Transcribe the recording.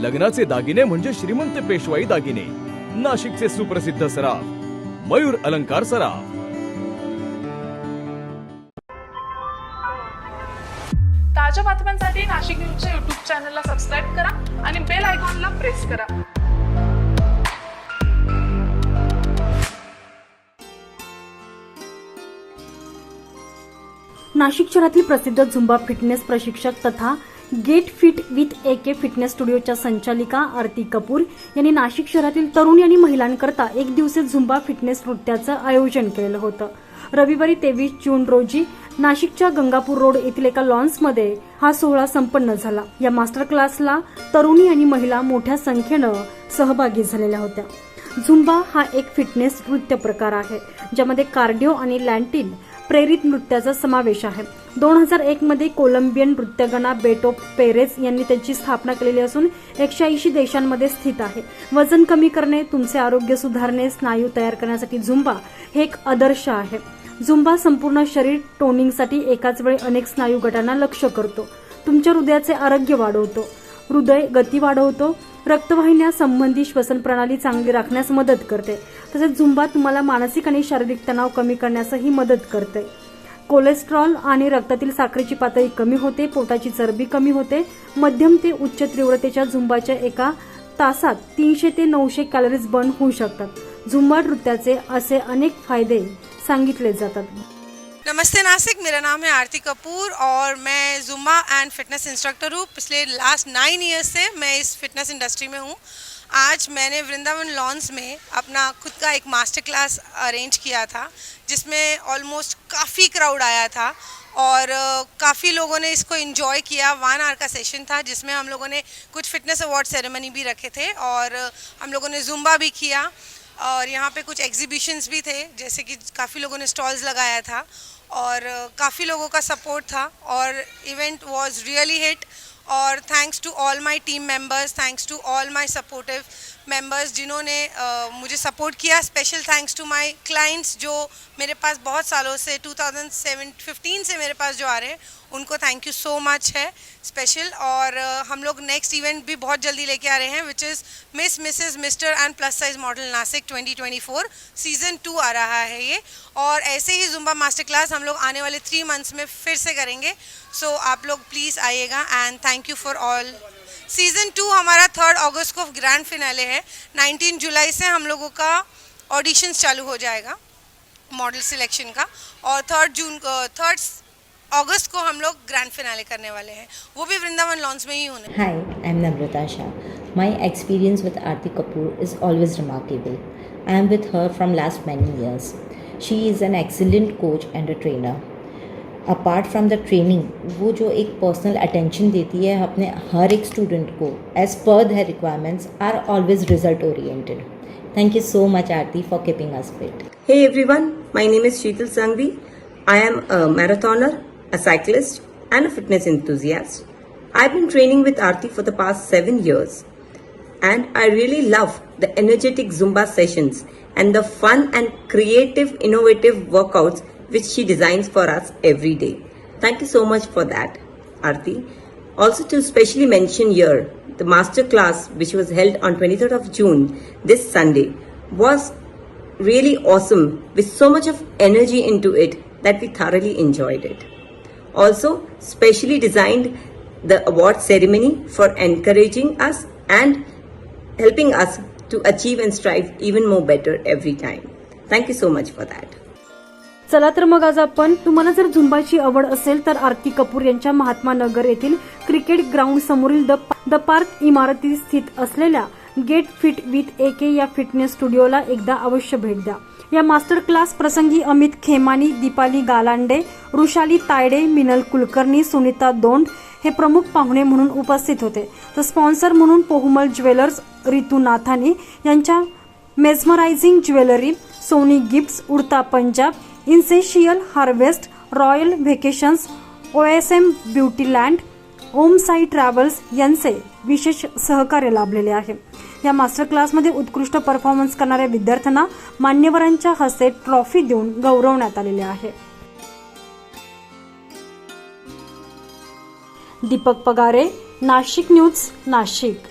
लग्नाचे दागिने म्हणजे श्रीमंत पेशवाई दागिने. नाशिकचे सुप्रसिद्ध सराफ मयूर अलंकार सराफ. ताज्या बातम्यांसाठी नाशिक न्यूजच्या युट्यूब चॅनलला सबस्क्राईब करा आणि बेल आयकॉनला प्रेस करा. नाशिक शहरातील प्रसिद्ध झुंबा फिटनेस प्रशिक्षक तथा get fit with A K fitness स्टुडिओच्या संचालिका आरती कपूर यांनी नाशिक शहरातील तरुणी आणि महिलांकरता एक दिवसीय झुंबा फिटनेस नृत्याचं आयोजन केलेलं होतं. रविवारी तेवीस जून रोजी नाशिकच्या गंगापूर रोड येथील एका लॉन्समध्ये हा सोहळा संपन्न झाला. या मास्टर क्लासला तरुणी आणि महिला मोठ्या संख्येनं सहभागी झालेल्या होत्या. झुंबा हा एक फिटनेस नृत्य प्रकार आहे ज्यामध्ये कार्डिओ आणि लँटिन प्रेरित नृत्याचा समावेश आहे. दोन हजार एक मध्ये कोलंबियन नृत्यगणा बेटो पेरेज यांनी त्यांची स्थापना केलेली असून एकशे ऐंशी देशांमध्ये स्थित आहे. वजन कमी करणे तुमचे आरोग्य सुधारणे स्नायू तयार करण्यासाठी झुंबा हे एक आदर्श आहे. झुंबा संपूर्ण शरीर टोनिंगसाठी एकाच वेळी अनेक स्नायू गटांना लक्ष करतो. तुमच्या हृदयाचे आरोग्य वाढवतो. हृदय गती वाढवतो. रक्तवाहिन्या संबंधी श्वसन प्रणाली चांगली राखण्यास मदत करते. तसेच झुंबा तुम्हाला मानसिक आणि शारीरिक तणाव कमी करण्यासही मदत करते. कोलेस्ट्रॉल आणि रक्तातील साखरेची पातळी कमी होते पोटाची चरबी कमी होते. मध्यम ते उच्च तीव्रतेच्या झुंबाच्या एका तासात तीनशे ते नऊशे कॅलरीज बर्न होऊ शकतात. झुंबा नृत्याचे असे अनेक फायदे सांगितले जातात. नमस्ते नासिक, मेरा नाम है आरती कपूर और मैं जुम्बा एंड फिटनेस इंस्ट्रक्टर हूँ। पिछले लास्ट नाइन ईयर्स से मैं इस फिटनेस इंडस्ट्री में हूँ। आज मैंने वृंदावन लॉन्स में अपना खुद का एक मास्टर क्लास अरेंज किया था, जिसमें ऑलमोस्ट काफ़ी क्राउड आया था और काफ़ी लोगों ने इसको इन्जॉय किया। वन आवर का सेशन था, जिसमें हम लोगों ने कुछ फिटनेस अवार्ड सेरेमनी भी रखे थे और हम लोगों ने जुम्बा भी किया। और यहाँ पे कुछ एग्जीबिशंस भी थे, जैसे कि काफ़ी लोगों ने स्टॉल्स लगाया था और काफ़ी लोगों का सपोर्ट था और इवेंट वाज रियली हिट और thanks to all my team members thanks to all my supportive members जिन्होंने मुझे support KIA. Special thanks to my clients जो मेरे पास बहुत सालों से 2015 से मेरे पास जो आ रहे हैं उनको थैंक यू सो मच है। स्पेशल और हम लोग नेक्स्ट इवेंट भी बहुत जल्दी लेके आ रहे हैं which is miss missus mister and plus size model Nashik 2024 season two आ रहा है ये। और ऐसे ही जुम्बा मास्टर क्लास हम लोग आने वाले थ्री मंथ्स में फिर से करेंगे। सो so, आप लोग प्लीज़ आइएगा and thank you for all season two हमारा थर्ड अगस्त को ग्रैंड फिनाले है। 19 जुलाई से हम लोगों का ऑडिशंस चालू हो जाएगा मॉडल सिलेक्शन का। और थर्ड जून को थर्ड अगस्त को हम लोग ग्रैंड फिनाले करने वाले हैं। वो भी वृंदावन लॉन्च में ही होने hi I am Namrata Shah my experience with Aarti Kapoor is always remarkable I am with her from last many years she is an excellent coach and a trainer apart from the training वो जो एक personal attention देती है अपने हर एक student को age पर their requirements are always result oriented thank you so much Aarti for keeping us fit Hey everyone, my name is Sheetal Sangvi. I am a marathoner, a cyclist, and a fitness enthusiast. I've been training with Aarti for the past seven years, and I really love the energetic Zumba sessions and the fun and creative, innovative workouts which she designs for us every day. Thank you so much for that, Aarti. Also, to specially mention here, the master class which was held on 23rd of June this Sunday was really awesome with so much of energy into it that we thoroughly enjoyed it. Also, specially designed the award ceremony for encouraging us and helping us to achieve and strive even more better every time. Thank you so much for that. चला तर मग आज आपण तुम्हाला जर झुंबाची आवड असेल तर आरती कपूर यांच्या महात्मा नगर येथील क्रिकेट ग्राउंड समोरील द द पार्क इमारतीत स्थित असलेल्या get fit with A K या फिटनेस स्टुडिओला एकदा अवश्य भेट द्या. या मास्टर क्लास प्रसंगी अमित खेमानी दीपाली गालांडे रुशाली तायडे मिनल कुलकर्णी सुनीता दोंड हे प्रमुख पाहुणे म्हणून उपस्थित होते. तर स्पॉन्सर म्हणून पोहुमल ज्वेलर्स रितू नाथानी यांच्या mesmerising jewellery Soni gifts Udta Punjab इन्सेशियल harvest royal vacations O S M beauty land Om Sai travels यांचे विशेष सहकार्य लाभलेले आहे. या मास्टर क्लासमध्ये उत्कृष्ट परफॉर्मन्स करणाऱ्या विद्यार्थ्यांना मान्यवरांच्या हस्ते ट्रॉफी देऊन गौरवण्यात आलेले आहे. दीपक पगारे नाशिक न्यूज नाशिक.